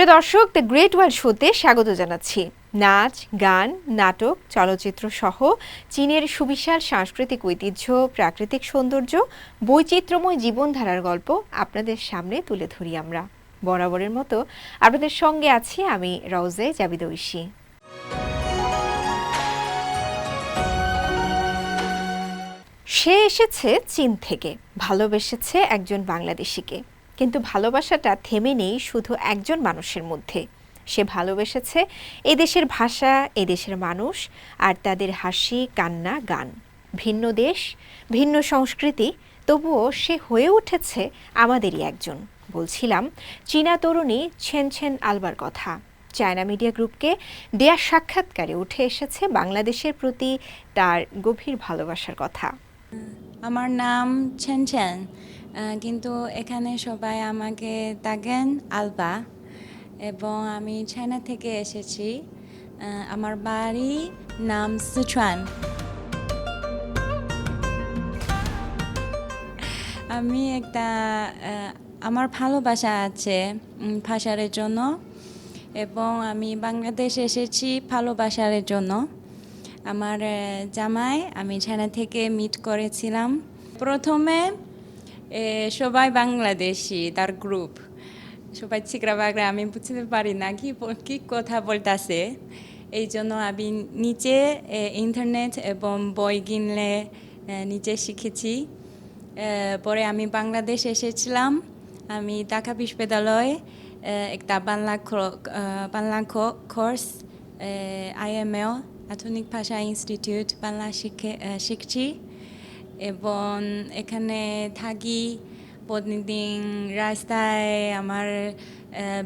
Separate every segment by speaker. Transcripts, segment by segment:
Speaker 1: প্রিয় দর্শক the great world শোতে স্বাগত জানাচ্ছি। নাচ, গান, নাটক, চলচ্চিত্র সহ চীনের সুবিশাল সাংস্কৃতিক ঐতিহ্য, প্রাকৃতিক সৌন্দর্য, বৈচিত্র্যময় জীবনধারার গল্প আপনাদের সামনে তুলে ধরি আমরা। বরাবরের মতো আপনাদের সঙ্গে আছি আমি রওজে জাবিদ ঐশী। সে এসেছে চীন থেকে, ভালোবেসেছে একজন বাংলাদেশিকে। কিন্তু ভালোবাসাটা থেমে নেই শুধু একজন মানুষের মধ্যে। সে ভালোবেসেছে এদেশের ভাষা এদেশের মানুষ আর তাদের হাসি কান্না গান। ভিন্ন দেশ ভিন্ন সংস্কৃতি তবুও সে হয়ে উঠেছে আমাদেরই একজন বলছিলাম চীনা তরুণী ছেন ছেন আলবার কথা। চায়না মিডিয়া গ্রুপকে দেয়া সাক্ষাৎকারে উঠে এসেছে বাংলাদেশের প্রতি তার গভীর ভালোবাসার কথা।
Speaker 2: আমার নাম ছেন ছেন। আহ, কিন্তু এখানে সবাই আমাকে ডাকেন আলবা এবং আমি চায়না থেকে এসেছি। আমার বাড়ি নাম সিচুয়ান। আমি একটা আমার ভালোবাসা আছে ভাষার জন্য এবং আমি বাংলাদেশ এসেছি ভালোবাসার জন্য। আমার জামাই আমি ছানা থেকে মিট করেছিলাম। প্রথমে সবাই বাংলাদেশি, তার গ্রুপ সবাই চিকরা বাগরা আমি বুঝতে পারি না কি কি কথা বলতেছে। এই জন্য আমি নিচে ইন্টারনেট এবং বই কিনলে নিচে শিখেছি। পরে আমি বাংলাদেশ এসেছিলাম। আমি ঢাকা বিশ্ববিদ্যালয়ে একটা বাংলা বাংলা কোর্স আইএমএল আধুনিক ভাষা ইনস্টিটিউট বাংলা শিখে শিখছি। এবং এখানে থাকি প্রতিদিন রাস্তায় আমার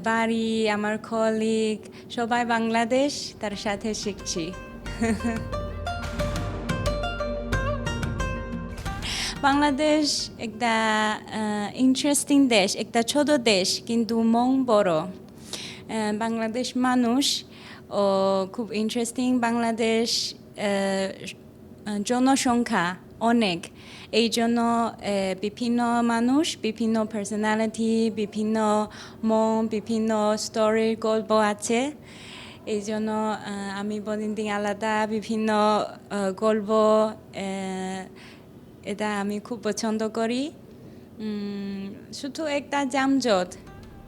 Speaker 2: বাড়ি, আমার কলিগ সবাই বাংলাদেশ, তার সাথে শিখছি। বাংলাদেশ একটা ইন্টারেস্টিং দেশ, একটা ছোট দেশ, কিন্তু মন বড়। বাংলাদেশ মানুষ ও খুব ইন্টারেস্টিং বাংলাদেশ জনসংখ্যা। অনেক। এই জন্য বিভিন্ন মানুষ, বিভিন্ন পার্সোনালিটি বিভিন্ন মন, বিভিন্ন স্টোরির গল্প আছে। এই জন্য আমি প্রতিদিন আলাদা, বিভিন্ন গল্প এটা আমি খুব পছন্দ করি। শুধু একটা জামজট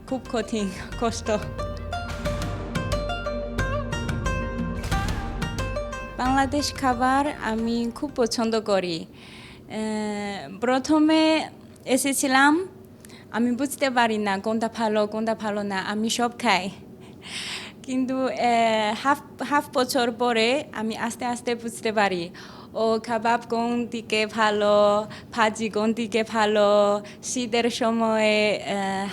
Speaker 2: খুব কঠিন, কষ্ট। বাংলাদেশ খাবার আমি খুব পছন্দ করি। প্রথমে এসেছিলাম, আমি বুঝতে পারি না কোনটা ভালো কোনটা ভালো না, আমি সব খাই। কিন্তু হাফ হাফ বছর পরে আমি আস্তে আস্তে বুঝতে পারি, ও কাবাব কোন দিকে ভালো, ভাজি কোন দিকে ভালো, শীতের সময়ে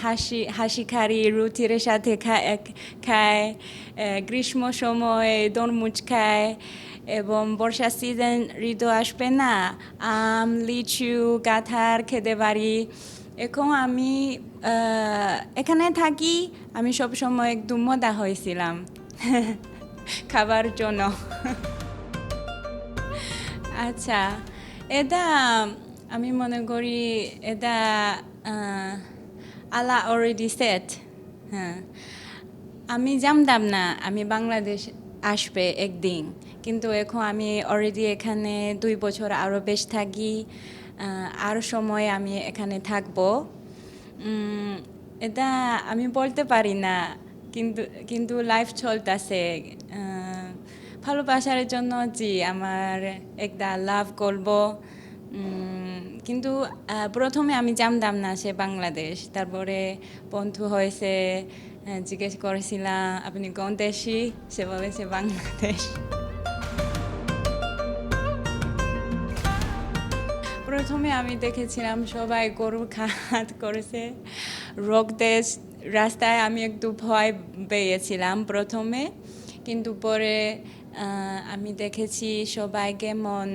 Speaker 2: হাসি হাসি খারি, রুটির সাথে খায় খায় গ্রীষ্ম সময়ে তরমুজ খায় এবং বর্ষা সিজন ঋতু আসবে না। আম, লিচু কাঁথার খেতে পারি। এখন আমি এখানে থাকি, আমি সব সময় একটু মজা হয়েছিলাম। খাবার জন্য। আচ্ছা এটা আমি মনে করি এটা আলা অলরেডি সেট হ্যাঁ। আমি জানতাম না, আমি বাংলাদেশ আসবে একদিন। কিন্তু এখন আমি অলরেডি এখানে দুই বছর আরও বেশ থাকি আরও সময় আমি এখানে থাকব। এটা আমি বলতে পারি না, কিন্তু কিন্তু লাইফ চলতেছে। ভালোবাসার জন্য জি, আমার একটা লাভ করব। কিন্তু প্রথমে আমি জানতাম না সে বাংলাদেশ। তারপরে বন্ধু হয়েছে জিজ্ঞেস করেছিলাম, আপনি কোন দেশি? সে বলেছে বাংলাদেশ। প্রথমে আমি দেখেছিলাম সবাই গরুর খাত করেছে। দেশ রাস্তায় আমি একটু ভয় পেয়েছিলাম প্রথমে। কিন্তু পরে আমি দেখেছি সবাই কেমন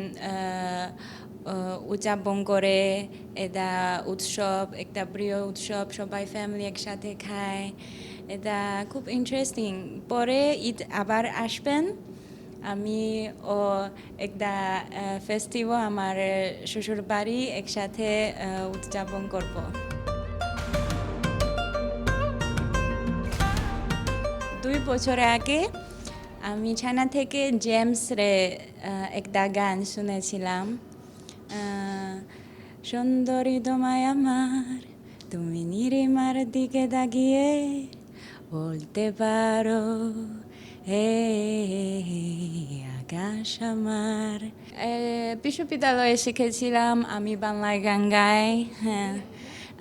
Speaker 2: উদযাপন করে। এটা উৎসব, একটা প্রিয় উৎসব, সবাই ফ্যামিলি একসাথে খায়। এটা খুব ইন্টারেস্টিং পরে ঈদ আবার আসবেন। আমি ও একটা ফেস্টিভ্যাল আমার শ্বশুর বাড়ি একসাথে উদযাপন করব। দুই বছর আগে আমি ছানা থেকে জেমস রে একটা গান শুনেছিলাম। সুন্দরী তোমায় আমার, তুমি নিরিমার দিকে দাগিয়ে বলতে পারো আকাশ আমার বিশ্ববিদ্যালয়ে শিখেছিলাম আমি বাংলায় গান গাই হ্যাঁ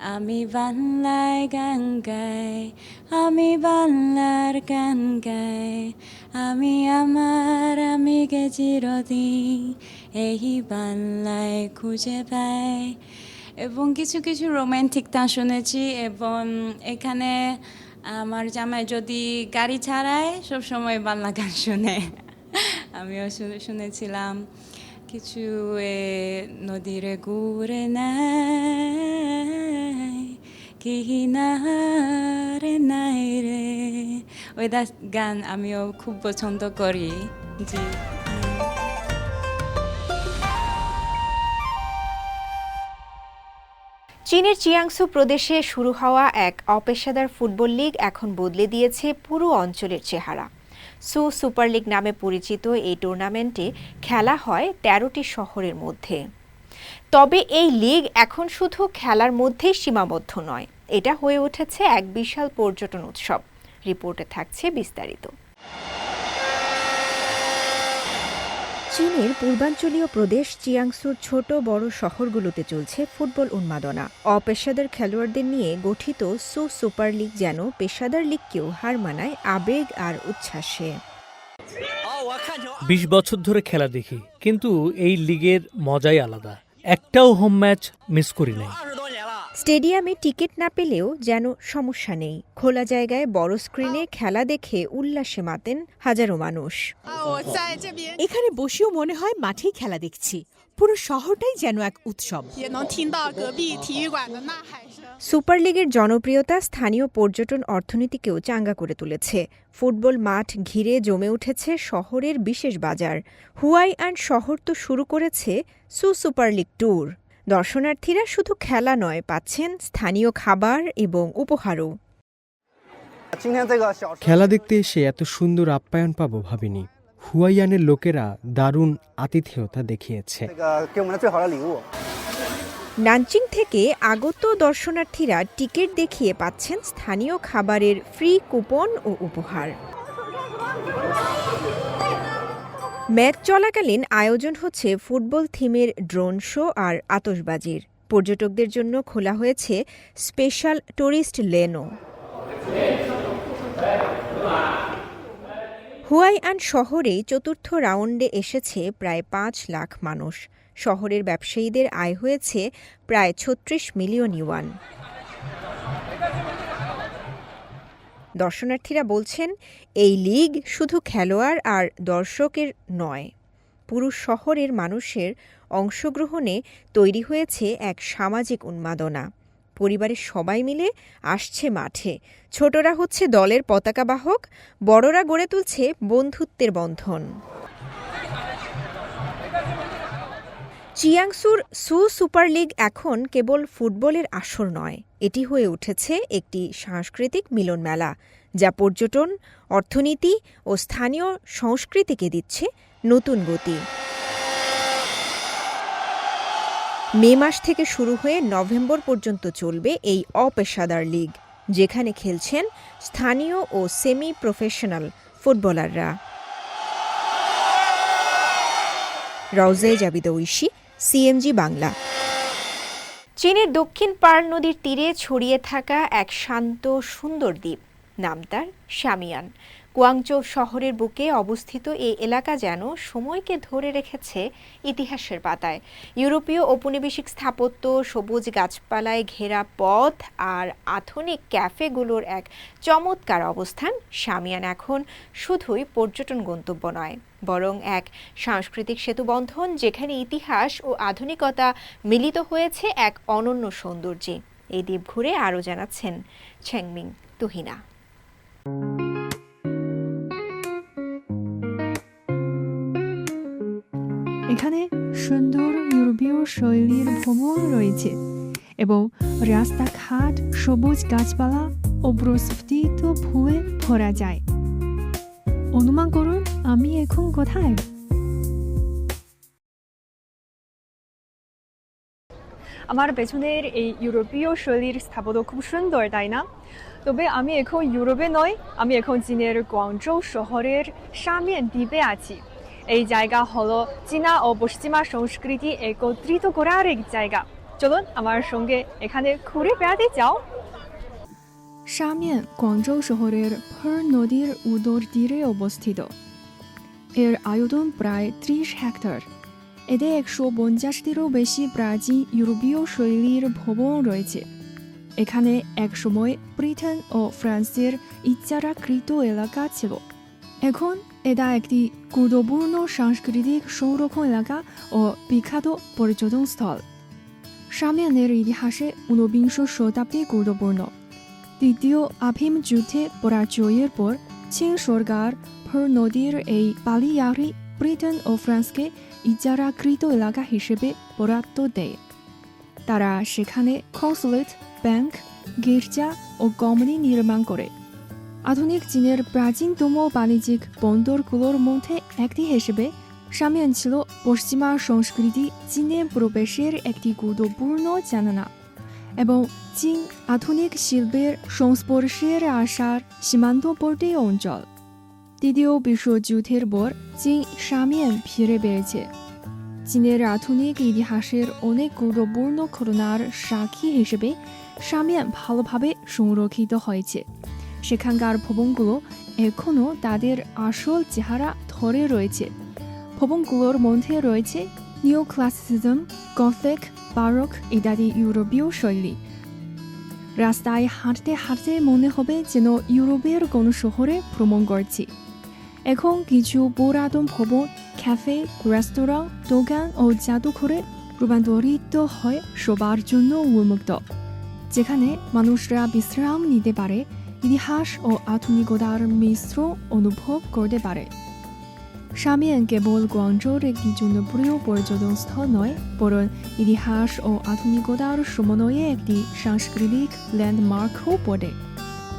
Speaker 2: আমি বাংলায় গান গাই আমি বাংলার গান গাই আমি আমার আমি গে চিরদিন এই বাংলায় খুঁজে পাই এবং কিছু কিছু রোমান্টিক গান শুনেছি এবং এখানে আমার জামাই যদি গাড়ি ছাড়ায় সবসময় বাংলা গান শুনে। আমিও শুনেছিলাম। কিছু নদীরে ঘুরে নাই কিনারে নাই রে। ওই গান আমিও খুব পছন্দ করি। জি।
Speaker 1: চীনের চিয়াংসু প্রদেশে শুরু হওয়া এক অপেশাদার ফুটবল লীগ এখন বদলে দিয়েছে পুরো অঞ্চলের চেহারা। সু সুপার লিগ নামে পরিচিত এই টুর্নামেন্টে খেলা হয় তেরোটি শহরের মধ্যে। তবে এই লিগ এখন শুধু খেলার মধ্যেই সীমাবদ্ধ নয়, এটা হয়ে উঠেছে এক বিশাল পর্যটন উৎসব, রিপোর্টে থাকছে বিস্তারিত। চীনের পূর্বাঞ্চলীয় প্রদেশ চিয়াংসুর ছোট বড় শহরগুলোতে চলছে ফুটবল উন্মাদনা। অপেশাদার খেলোয়াড়দের নিয়ে গঠিত সু সুপার লিগ যেন পেশাদার লিগকেও হার মানায় আবেগ আর উচ্ছ্বাসে।
Speaker 3: বিশ বছর ধরে খেলা দেখি, কিন্তু এই লিগের মজাই আলাদা। একটাও হোম ম্যাচ মিস করি নাই।
Speaker 1: স্টেডিয়ামে টিকিট না পেলেও যেন সমস্যা নেই। খোলা জায়গায় বড় স্ক্রিনে খেলা দেখে উল্লাসে মাতেন হাজারো মানুষ।
Speaker 4: এখানে বসেও মনে হয় মাঠেই খেলা দেখছি। পুরো শহরটাই যেন এক উৎসব।
Speaker 1: সুপার লিগের জনপ্রিয়তা স্থানীয় পর্যটন অর্থনীতিকেও চাঙ্গা করে তুলেছে। ফুটবল মাঠ ঘিরে জমে উঠেছে শহরের বিশেষ বাজার। হুয়াই অ্যান্ড শহর তো শুরু করেছে সু সুপার লিগ ট্যুর। দর্শনার্থীরা শুধু খেলা নয় পাচ্ছেন স্থানীয় খাবার এবং উপহারও।
Speaker 5: খেলা দেখতে এসে এত সুন্দর আপ্যায়ন পাবো ভাবিনি। হুয়াইয়ানের লোকেরা দারুণ আতিথেয়তা দেখিয়েছে।
Speaker 1: নানচিং থেকে আগত দর্শনার্থীরা টিকিট দেখিয়ে পাচ্ছেন স্থানীয় খাবারের ফ্রি কুপন ও উপহার। ম্যাচ চলাকালীন আয়োজন হচ্ছে ফুটবল থিমের ড্রোন শো আর আতশবাজির। পর্যটকদের জন্য খোলা হয়েছে স্পেশাল টুরিস্ট লেনও। হুয়াইআন শহরেই চতুর্থ রাউন্ডে এসেছে প্রায় পাঁচ লাখ মানুষ। শহরের ব্যবসায়ীদের আয় হয়েছে প্রায় ছত্রিশ মিলিয়ন ইউয়ান। দর্শনার্থীরা বলছেন, এই লিগ শুধু খেলোয়াড় আর দর্শকের নয় পুরো শহরের মানুষের অংশগ্রহণে তৈরি হয়েছে এক সামাজিক উন্মাদনা। পরিবারের সবাই মিলে আসছে মাঠে। ছোটরা হচ্ছে দলের পতাকাবাহক বড়রা গড়ে তুলছে বন্ধুত্বের বন্ধন। চিয়াংসুর সু সুপার লিগ এখন কেবল ফুটবলের আসর নয়, এটি হয়ে উঠেছে একটি সাংস্কৃতিক মিলন মেলা যা পর্যটন, অর্থনীতি ও স্থানীয় সংস্কৃতিকে দিচ্ছে নতুন গতি। মে মাস থেকে শুরু হয়ে নভেম্বর পর্যন্ত চলবে এই অপেশাদার লিগ, যেখানে খেলছেন স্থানীয় ও সেমি প্রফেশনাল ফুটবলাররা। রওজে জাবিদ ঐশী, সিএমজি বাংলা। চীনের দক্ষিণ পার্ল নদীর তীরে ছড়িয়ে থাকা এক শান্ত, সুন্দর দ্বীপ। নাম তার শামিয়ান। কুয়াংচৌ শহরের বুকে অবস্থিত এই এলাকা যেন সময়কে ধরে রেখেছে ইতিহাসের পাতায়। ইউরোপীয় ঔপনিবেশিক স্থাপত্য, সবুজ গাছপালায় ঘেরা পথ আর আধুনিক ক্যাফেগুলোর এক চমৎকার অবস্থান শামিয়ান এখন শুধুই পর্যটন গন্তব্য নয়, বরং এক সাংস্কৃতিক সেতুবন্ধন যেখানে ইতিহাস ও আধুনিকতা মিলিত হয়েছে এক অনন্য সৌন্দর্যে। এই দ্বীপ ঘুরে আরও জানাচ্ছেন ছেংমিং তুহিনা।
Speaker 6: এখানে সুন্দর ইউরোপীয় শৈলীর ভ্রমণ রয়েছে এবং রাস্তাঘাট, সবুজ গাছপালা ও প্রস্ফুটিত ফুলে ভরা যায়। অনুমান করুন, আমি এখন কোথায়?
Speaker 7: আমার পেছনের এই ইউরোপীয় শৈলীর স্থাপত্য খুব সুন্দর, তাই না? তবে আমি এখন ইউরোপে নই, আমি এখন চীনের গুয়াংজৌ শহরের সামিয়ান দ্বীপে আছি। এই জায়গা হলো চীনা ও পশ্চিমা সংস্কৃতি একত্রিত করার এক জায়গা। চলুন আমার সঙ্গে এখানে ঘুরে বেড়াতে যাও।
Speaker 6: সামিয়ান গুয়াংজৌ শহরের ফর নদীর উদর তীরে অবস্থিত। এর আয়তন প্রায় ত্রিশ হেক্টর। এতে একশো পঞ্চাশটিরও বেশি প্রাচীন ইউরোপীয় শৈলীর ভবন রয়েছে। এখানে একসময় ব্রিটেন ও ফ্রান্সের ইচ্ছারাকৃত এলাকা ছিল। এখন এটা একটি গুরুত্বপূর্ণ সাংস্কৃতিক সংরক্ষণ এলাকা ও বিখ্যাত পর্যটন স্থল। সামিয়ানের ইতিহাসে ঊনবিংশ শতাব্দী গুরুত্বপূর্ণ। দ্বিতীয় আফিম যুদ্ধে পরাজয়ের পর চীন সরকার ফর নদীর এই পালিয়ারি ব্রিটেন ও ফ্রান্সকে ইজারাকৃত এলাকা হিসেবে বরাদ্দ দেয়। তারা সেখানে কনসুলেট ব্যাংক, গির্জা ও কমনি নির্মাণ করে। আধুনিক চীনের প্রাচীনতম বাণিজ্যিক বন্দরগুলোর মধ্যে একটি হিসেবে সামিয়ান ছিল পশ্চিমা সংস্কৃতি চীনে প্রবেশের একটি গুরুত্বপূর্ণ জানানা এবং চীন আধুনিক শিল্পের সংস্পর্শের আসার সীমান্তবর্তী অঞ্চল। দ্বিতীয় বিশ্বযুদ্ধের পর চীন সামিয়ান ফিরে পেয়েছে। চীনের আধুনিক ইতিহাসের অনেক গুরুত্বপূর্ণ ঘটনার সাক্ষী হিসেবে সামিয়ান ভালোভাবে সংরক্ষিত হয়েছে। সেখানকার ভবনগুলো এখনও তাদের আসল চেহারা ধরে রয়েছে। ভবনগুলোর মধ্যে রয়েছে নিও ক্লাসিসিজম গথিক, বারক ইত্যাদি ইউরোপীয় শৈলী। রাস্তায় হাঁটতে হাঁটতে মনে হবে যেন ইউরোপের কোনো শহরে ভ্রমণ করছি। এখন কিছু পুরাতন ভবন, ক্যাফে, রেস্তোরাঁ, দোকান ও জাদুঘরে রূপান্তরিত হয় সবার জন্য উন্মুক্ত। যেখানে মানুষরা বিশ্রাম নিতে পারে, ইতিহাস ও আধুনিকতার মিশ্র অনুভব করতে পারে। সামিয়ান কেবল গুয়াংজোর একটি জনপ্রিয় পর্যটন স্থল নয়, বরং ইতিহাস ও আধুনিকতার সমন্বয়ে একটি সাংস্কৃতিক ল্যান্ডমার্কও পড়ে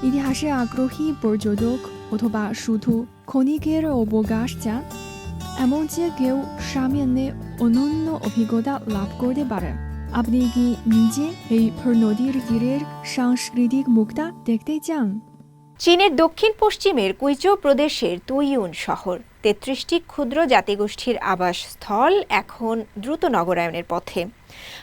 Speaker 6: ইতিহাসে আগ্রহী পর্যটক অথবা শুধু ক্ষণিকের অবকাশ চান, এমন যে কেউ সামিয়ানে অনন্য অভিজ্ঞতা লাভ করতে পারে। আপনি কি নিজে এই নদীর তীরের সাংস্কৃতিক মুক্তা দেখতে চান?
Speaker 1: চীনের দক্ষিণ পশ্চিমের কুইচৌ প্রদেশের তুইউন শহর, তেত্রিশটি ক্ষুদ্র জাতিগোষ্ঠীর আবাসস্থল এখন দ্রুত নগরায়নের পথে।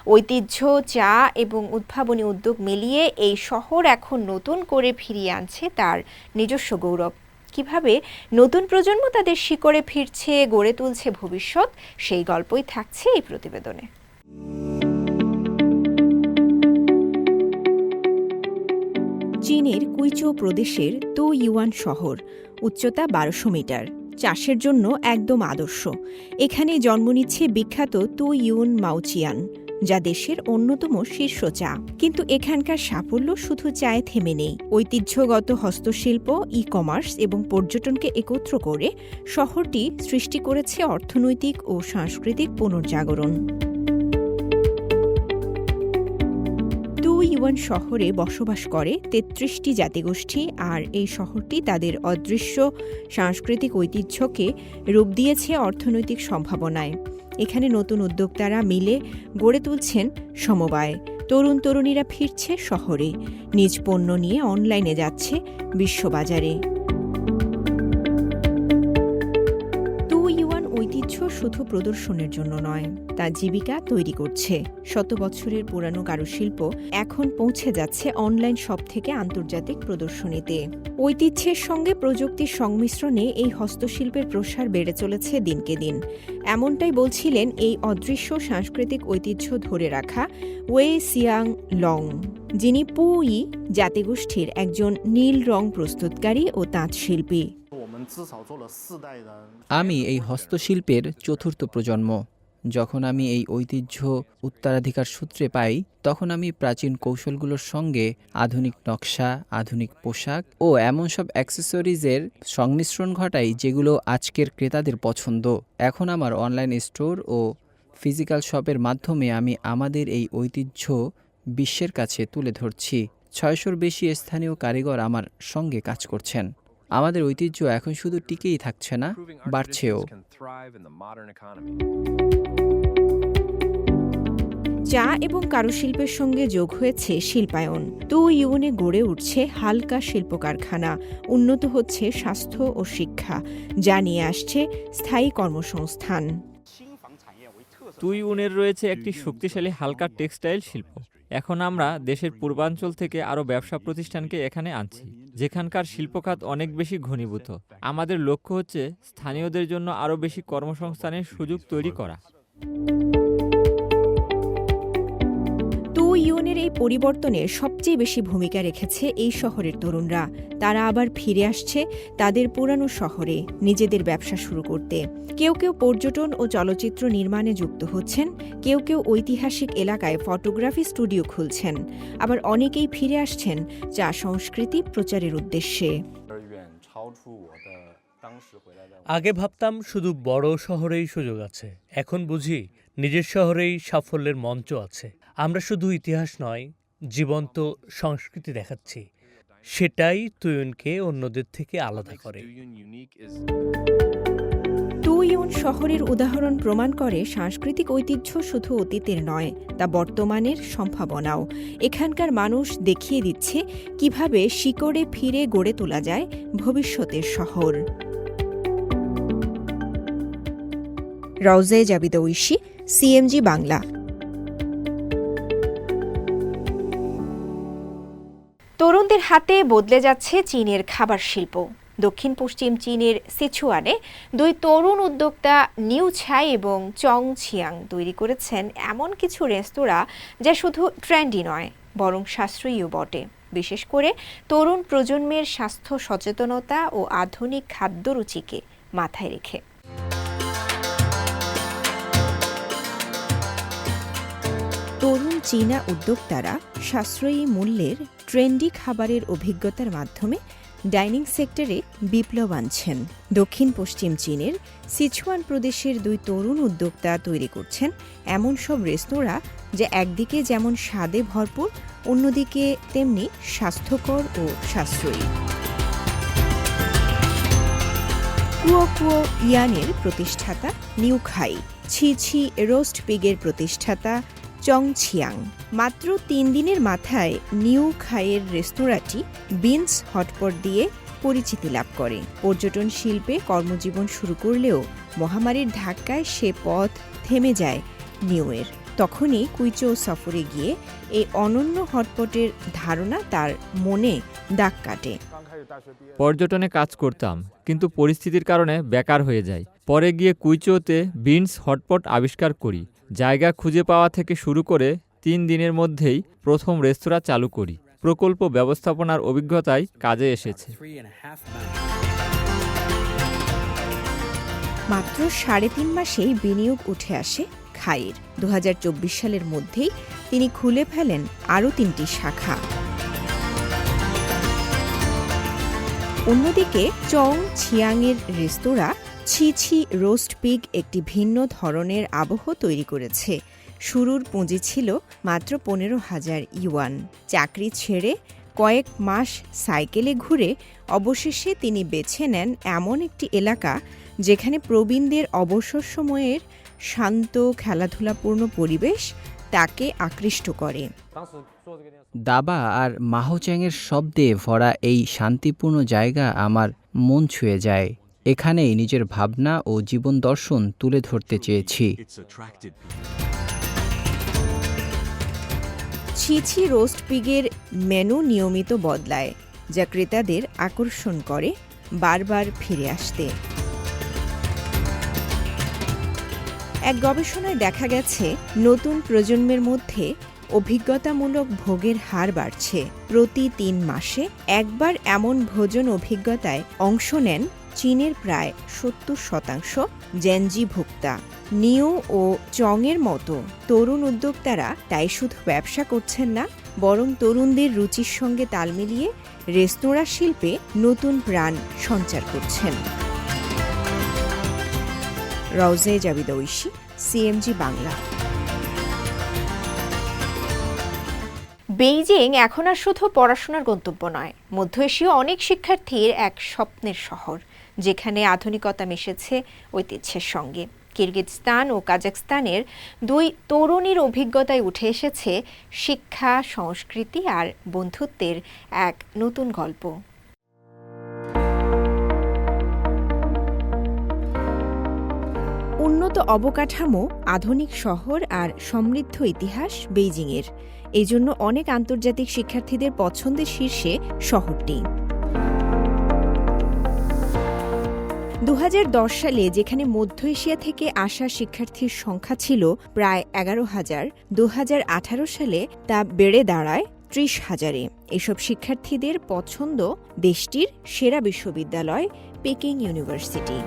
Speaker 1: ঐতিহ্য, চা এবং উদ্ভাবনী উদ্যোগ মিলিয়ে এই শহর এখন নতুন করে ফিরিয়ে আনছে তার নিজস্ব গৌরব। কীভাবে নতুন প্রজন্ম তাদের শিকড়ে ফিরছে, গড়ে তুলছে ভবিষ্যৎ, সেই গল্পই থাকছে এই প্রতিবেদনে। চীনের কুইচো প্রদেশের তো ইউয়ান শহর, উচ্চতা বারোশো মিটার, চাষের জন্য একদম আদর্শ। এখানে জন্ম নিচ্ছে বিখ্যাত তু ইউন মাউচিয়ান যা দেশের অন্যতম শীর্ষ চা কিন্তু এখানকার সাফল্য শুধু চায়ে থেমে নেই। ঐতিহ্যগত হস্তশিল্প ই কমার্স এবং পর্যটনকে একত্র করে শহরটি সৃষ্টি করেছে অর্থনৈতিক ও সাংস্কৃতিক পুনর্জাগরণ। ইউয়ান শহরে বসবাস করে তেত্রিশটি জাতিগোষ্ঠী আর এই শহরটি তাদের অদৃশ্য সাংস্কৃতিক ঐতিহ্যকে রূপ দিয়েছে অর্থনৈতিক সম্ভাবনায়। এখানে নতুন উদ্যোক্তারা মিলে গড়ে তুলছেন সমবায়। তরুণ তরুণীরা ফিরছে শহরে। নিজ পণ্য নিয়ে অনলাইনে যাচ্ছে বিশ্ববাজারে। শুধু প্রদর্শনের জন্য নয়, তা জীবিকা তৈরি করছে। শত বছরের পুরানো কারুশিল্প এখন পৌঁছে যাচ্ছে অনলাইন সব থেকে আন্তর্জাতিক প্রদর্শনীতে। ঐতিহ্যের সঙ্গে প্রযুক্তির সংমিশ্রণে এই হস্তশিল্পের প্রসার বেড়ে চলেছে দিনকে দিন। এমনটাই বলছিলেন এই অদৃশ্য সাংস্কৃতিক ঐতিহ্য ধরে রাখা ওয়ে সিয়াং লং, যিনি পুই জাতিগোষ্ঠীর একজন নীল রং প্রস্তুতকারী ও তাঁতশিল্পী
Speaker 8: আমি এই হস্তশিল্পের চতুর্থ প্রজন্ম। যখন আমি এই ঐতিহ্য উত্তরাধিকার সূত্রে পাই, তখন আমি প্রাচীন কৌশলগুলোর সঙ্গে আধুনিক নকশা, আধুনিক পোশাক ও এমন সব অ্যাক্সেসরিজের সংমিশ্রণ ঘটাই যেগুলো আজকের ক্রেতাদের পছন্দ। এখন আমার অনলাইন স্টোর ও ফিজিক্যাল শপের মাধ্যমে আমি আমাদের এই ঐতিহ্য বিশ্বের কাছে তুলে ধরছি। ছয়শোর বেশি স্থানীয় কারিগর আমার সঙ্গে কাজ করছেন। আমাদের ঐতিহ্য এখন শুধু টিকেই থাকছে না বাড়ছেও।
Speaker 1: চা এবং কারুশিল্পের সঙ্গে যোগ হয়েছে শিল্পায়ন। তু ইউনে গড়ে উঠছে হালকা শিল্প কারখানা উন্নত হচ্ছে স্বাস্থ্য ও শিক্ষা যা নিয়ে আসছে স্থায়ী কর্মসংস্থান।
Speaker 9: তুই উনের রয়েছে একটি শক্তিশালী হালকা টেক্সটাইল শিল্প। এখন আমরা দেশের পূর্বাঞ্চল থেকে আরও ব্যবসা প্রতিষ্ঠানকে এখানে আনছি। যেখানকার শিল্পখাত অনেক বেশি ঘনীভূত। আমাদের লক্ষ্য হচ্ছে স্থানীয়দের জন্য আরও বেশি কর্মসংস্থানের সুযোগ তৈরি করা।
Speaker 1: ইউনের এই পরিবর্তনে সবচেয়ে বেশি ভূমিকা রেখেছে এই শহরের তরুণরা। তারা আবার ফিরে আসছে তাদের পুরানো শহরে নিজেদের ব্যবসা শুরু করতে। কেউ কেউ পর্যটন ও চলচ্চিত্র নির্মাণে যুক্ত হচ্ছেন, কেউ কেউ ঐতিহাসিক এলাকায় ফটোগ্রাফি স্টুডিও খুলছেন। আবার অনেকেই ফিরে আসছেন চা সংস্কৃতি প্রচারের উদ্দেশ্যে।
Speaker 3: আগে ভাবতাম শুধু বড় শহরেই সুযোগ আছে, এখন বুঝি নিজের শহরেই সাফল্যের মঞ্চ আছে। আমরা শুধু ইতিহাস নয় জীবন্ত সংস্কৃতি দেখাচ্ছি। সেটাই তুয়নকে অন্যদের থেকে আলাদা করে।
Speaker 1: তুইউন শহরের উদাহরণ প্রমাণ করে সাংস্কৃতিক ঐতিহ্য শুধু অতীতের নয় তা বর্তমানের সম্ভাবনাও। এখানকার মানুষ দেখিয়ে দিচ্ছে কীভাবে শিকড়ে ফিরে গড়ে তোলা যায় ভবিষ্যতের শহর। রওজে জাবিদ ঐশী সিএমজি বাংলা। তরুণদের হাতে বদলে যাচ্ছে চীনের খাবার শিল্প। দক্ষিণ পশ্চিম চীনের সিচুয়ানে দুই তরুণ উদ্যোক্তা নিউ ছাই এবং চং ছিয়াং তৈরি করেছেন এমন কিছু রেস্তোরাঁ যা শুধু ট্রেন্ডি নয়, বরং সাশ্রয়ীও বটে। বিশেষ করে তরুণ প্রজন্মের স্বাস্থ্য সচেতনতা ও আধুনিক খাদ্যরুচিকে মাথায় রেখে। তরুণ চীনা উদ্যোক্তারা সাশ্রয়ী মূল্যের ট্রেন্ডি খাবারের অভিজ্ঞতার মাধ্যমে ডাইনিং সেক্টরে বিপ্লব আনছেন। দক্ষিণ পশ্চিম চীনের সিচুয়ান প্রদেশের দুই তরুণ উদ্যোক্তা তৈরি করছেন এমন সব রেস্তোরাঁ যা একদিকে যেমন স্বাদে ভরপুর, অন্যদিকে তেমনি স্বাস্থ্যকর ও সাশ্রয়ী। কুয়ো কুয়ো ইয়ানের প্রতিষ্ঠাতা নিউ খাই, ছি ছি রোস্ট পিগের প্রতিষ্ঠাতা চং ছিয়াং মাত্র তিন দিনের মাথায় নিউ খাইয়ের রেস্তোরাঁটি বিনস হটপট দিয়ে পরিচিতি লাভ করে। পর্যটন শিল্পে কর্মজীবন শুরু করলেও মহামারীর ধাক্কায় সে পথ থেমে যায় নিউয়ের। তখনই কুইচো সফরে গিয়ে এই অনন্য হটপটের ধারণা তার মনে দাগ কাটে।
Speaker 9: পর্যটনে কাজ করতাম, কিন্তু পরিস্থিতির কারণে বেকার হয়ে যাই। পরে গিয়ে কুইচোতে বিনস হটপট আবিষ্কার করি। জায়গা খুঁজে পাওয়া থেকে শুরু করে তিন দিনের মধ্যেই প্রথম রেস্তোরাঁ চালু করি। প্রকল্প ব্যবস্থাপনার অভিজ্ঞতায় কাজে এসেছে।
Speaker 1: মাত্র সাড়ে তিন মাসেই বিনিয়োগ উঠে আসে খাইয়ের দু সালের মধ্যেই তিনি খুলে ফেলেন আরও তিনটি শাখা। অন্যদিকে চং ছিয়াংয়ের রেস্তোরাঁ ছি ছি রোস্ট পিগ একটি ভিন্ন ধরনের আবহ তৈরি করেছে। শুরুর পুঁজি ছিল মাত্র পনেরো হাজার ইউয়ান। চাকরি ছেড়ে কয়েক মাস সাইকেলে ঘুরে অবশেষে তিনি বেছে নেন এমন একটি এলাকা যেখানে প্রবীণদের অবসর সময়ের শান্ত, খেলাধুলাপূর্ণ পরিবেশ তাকে আকৃষ্ট করে।
Speaker 8: দাবা আর মাহোচ্যাংয়ের শব্দে ভরা এই শান্তিপূর্ণ জায়গা আমার মন ছুঁয়ে যায়। এখানেই নিজের ভাবনা ও জীবন দর্শন তুলে ধরতে চেয়েছি।
Speaker 1: ছিছি রোস্ট পিগের মেনু নিয়মিত বদলায় যা ক্রেতাদের আকর্ষণ করে বারবার ফিরে আসতে। এক গবেষণায় দেখা গেছে নতুন প্রজন্মের মধ্যে অভিজ্ঞতামূলক ভোগের হার বাড়ছে। প্রতি তিন মাসে একবার এমন ভোজন অভিজ্ঞতায় অংশ নেন চীনের প্রায় সত্তর শতাংশ জেনজি ভোক্তা। নিউ ও চংয়ের মতো তরুণ উদ্যোক্তারা তাই শুধু ব্যবসা করছেন না, বরং তরুণদের রুচির সঙ্গে তাল মিলিয়ে রেস্তোরাঁ শিল্পে নতুন প্রাণ সঞ্চার করছেন। রওজে জাবিদ ঐশী, সিএমজি বাংলা। বেইজিং এখন আর শুধু পড়াশোনার গন্তব্য নয়, মধ্য এশীয় অনেক শিক্ষার্থীর এক স্বপ্নের শহর। যেখানে আধুনিকতা মিশেছে ঐতিহ্যের সঙ্গে। কিরগিজস্তান ও কাজাকস্তানের দুই তরুণীর অভিজ্ঞতায় উঠে এসেছে শিক্ষা, সংস্কৃতি আর বন্ধুত্বের এক নতুন গল্প। উন্নত অবকাঠামো, আধুনিক শহর আর সমৃদ্ধ ইতিহাস বেইজিংয়ের। এই জন্য অনেক আন্তর্জাতিক শিক্ষার্থীদের পছন্দের শীর্ষে শহরটি। দু হাজার দশ সালে যেখানে মধ্য এশিয়া থেকে আসা শিক্ষার্থীর সংখ্যা ছিল প্রায় এগারো হাজার দু সালে তা বেড়ে দাঁড়ায় ত্রিশ হাজারে। এসব শিক্ষার্থীদের পছন্দ দেশটির সেরা বিশ্ববিদ্যালয়, পেকিং ইউনিভার্সিটি।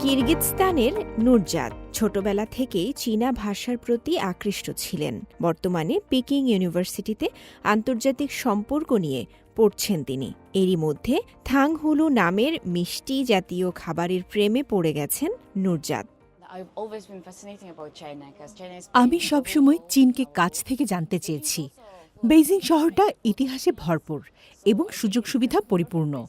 Speaker 1: কিরগিজস্তানের নুরজাদ ছোটবেলা থেকেই চীনা ভাষার প্রতি আকৃষ্ট ছিলেন। বর্তমানে পিকিং ইউনিভার্সিটিতে আন্তর্জাতিক সম্পর্ক নিয়ে পড়ছেন তিনি। এরই মধ্যে থাংহুলু নামের মিষ্টি জাতীয় খাবারের প্রেমে পড়ে গেছেন নুরজাদ
Speaker 4: আমি সবসময় চীনকে কাছ থেকে জানতে চেয়েছি। বেইজিং শহরটা ইতিহাসে ভরপুর এবং সুযোগ সুবিধা পরিপূর্ণ।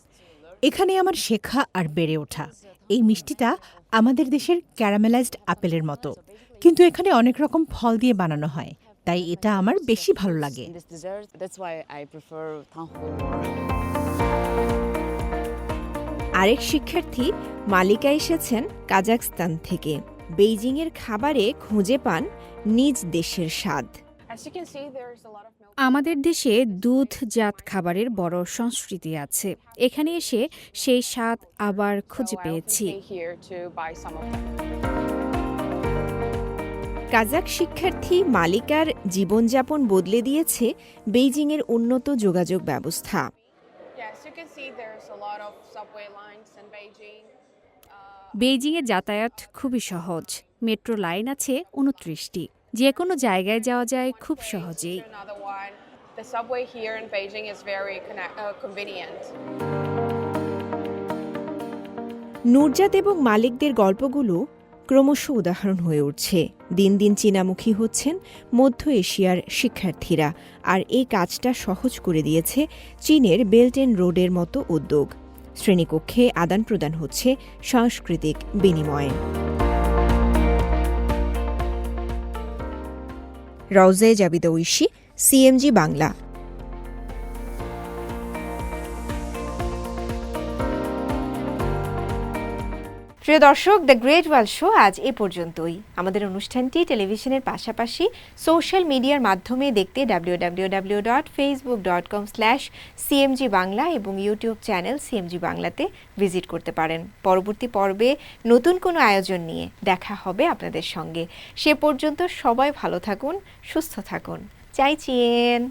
Speaker 4: এখানে আমার শেখা আর বেড়ে ওঠা। এই মিষ্টিটা আমাদের দেশের ক্যারামেলাইজড আপেলের মতো। কিন্তু এখানে অনেক রকম ফল দিয়ে বানানো হয়। তাই এটা আমার বেশি ভালো লাগে।
Speaker 1: আরেক শিক্ষার্থী মালিকা এসেছেন কাজাকস্তান থেকে। বেইজিংয়ের খাবারে খুঁজে পান নিজ দেশের স্বাদ।
Speaker 10: আমাদের দেশে দুধজাত খাবারের বড় সংস্কৃতি আছে। এখানে এসে সেই স্বাদ আবার খুঁজে পেয়েছি।
Speaker 1: কাজাক শিক্ষার্থী মালিকার জীবনযাপন বদলে দিয়েছে বেইজিংয়ের উন্নত যোগাযোগ ব্যবস্থা।
Speaker 10: বেইজিংয়ে যাতায়াত খুবই সহজ। মেট্রো লাইন আছে উনত্রিশটি। যে কোনো জায়গায় যাওয়া যায় খুব সহজেই।
Speaker 1: নুরজাত এবং মালিকদের গল্পগুলো ক্রমশ উদাহরণ হয়ে উঠছে। দিন দিন চীনামুখী হচ্ছেন মধ্য এশিয়ার শিক্ষার্থীরা আর এই কাজটা সহজ করে দিয়েছে চীনের বেল্ট এন্ড রোডের মতো উদ্যোগ। শ্রেণীকক্ষে আদান প্রদান হচ্ছে সাংস্কৃতিক বিনিময়ে। রওজে জাবিদ ঐশী, সিএমজি বাংলা। প্রিয় দর্শক দ্য গ্রেট ওয়াল শো আজ এ পর্যন্তই। আমাদের অনুষ্ঠানটি টেলিভিশনের পাশাপাশি সোশ্যাল মিডিয়ার মাধ্যমে দেখতে W W dot Facebook dot com slash CMG Bangla এবং ইউটিউব চ্যানেল সিএমজি বাংলাতে ভিজিট করতে পারেন। পরবর্তী পর্বে নতুন কোনো আয়োজন নিয়ে দেখা হবে আপনাদের সঙ্গে। সে পর্যন্ত সবাই ভালো থাকুন, সুস্থ থাকুন। চাই চিয়েন!